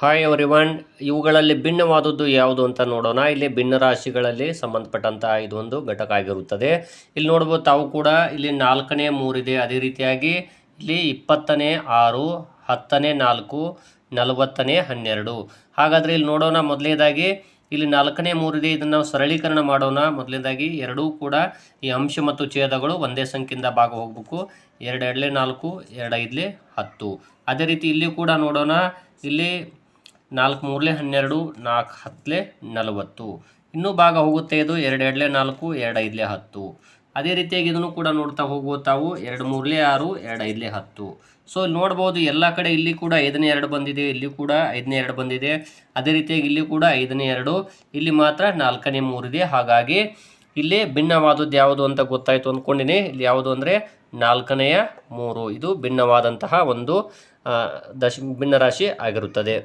Hi everyone ಇವುಗಳಲ್ಲಿ ಭಿನ್ನವಾದದ್ದು ಯಾವುದು ಅಂತ ನೋಡೋಣ. ಇಲ್ಲಿ ಭಿನ್ನ ರಾಶಿಗಳಲ್ಲಿ ಸಂಬಂಧಪಟ್ಟಂತಹ ಇದೊಂದು ಘಟಕ ಆಗಿರುತ್ತದೆ ಇಲ್ಲಿ ನೋಡ್ಬೋದು ತಾವು ಕೂಡ ಇಲ್ಲಿ ನಾಲ್ಕನೇ ಮೂರಿದೆ. ಅದೇ ರೀತಿಯಾಗಿ ಇಲ್ಲಿ ಇಪ್ಪತ್ತನೇ ಆರು, ಹತ್ತನೇ ನಾಲ್ಕು, ನಲವತ್ತನೇ ಹನ್ನೆರಡು. ಹಾಗಾದರೆ ಇಲ್ಲಿ ನೋಡೋಣ ಮೊದಲನೇದಾಗಿ ಇಲ್ಲಿ ನಾಲ್ಕನೇ ಮೂರಿದೆ. ಇದನ್ನು ನಾವು ಸರಳೀಕರಣ ಮಾಡೋಣ. ಮೊದಲನೇದಾಗಿ ಎರಡೂ ಕೂಡ ಈ ಅಂಶ ಮತ್ತು ಛೇದಗಳು ಒಂದೇ ಸಂಖ್ಯೆಯಿಂದ ಭಾಗ ಹೋಗಬೇಕು ಎರಡು ಎರಡಲೇ ನಾಲ್ಕು, ಎರಡು ಐದಲೇ ಹತ್ತು. ಅದೇ ರೀತಿ ಇಲ್ಲಿ ಕೂಡ ನೋಡೋಣ. ಇಲ್ಲಿ ನಾಲ್ಕು ಮೂರಲೇ ಹನ್ನೆರಡು, ನಾಲ್ಕು ಹತ್ತಲೆ ನಲವತ್ತು. ಇನ್ನೂ ಭಾಗ ಹೋಗುತ್ತೆ ಇದು ಎರಡು ಎರಡಲೇ ನಾಲ್ಕು ಎರಡು ಐದಲೇ ಹತ್ತು. ಅದೇ ರೀತಿಯಾಗಿ ಇದನ್ನು ಕೂಡ ನೋಡ್ತಾ ಹೋಗುವ ತಾವು, ಎರಡು ಮೂರಲೇ ಆರು ಎರಡು ಐದಲೇ ಹತ್ತು ಸೊ ನೋಡ್ಬೋದು ಎಲ್ಲ ಕಡೆ ಇಲ್ಲಿ ಕೂಡ ಐದನೇ ಎರಡು ಬಂದಿದೆ, ಇಲ್ಲಿ ಕೂಡ ಐದನೇ ಎರಡು ಬಂದಿದೆ. ಅದೇ ರೀತಿಯಾಗಿ ಇಲ್ಲಿ ಕೂಡ ಐದನೇ ಎರಡು, ಇಲ್ಲಿ ಮಾತ್ರ ನಾಲ್ಕನೇ ಮೂರಿದೆ. ಹಾಗಾಗಿ ಇಲ್ಲಿ ಭಿನ್ನವಾದದ್ದು ಯಾವುದು ಅಂತ ಗೊತ್ತಾಯಿತು ಅಂದ್ಕೊಂಡಿನಿ. ಇಲ್ಲಿ ಯಾವುದು ಅಂದರೆ ನಾಲ್ಕನೆಯ ಮೂರು. ಇದು ಭಿನ್ನವಾದಂತಹ ಒಂದು ದಶ ಭಿನ್ನರಾಶಿ ಆಗಿರುತ್ತದೆ.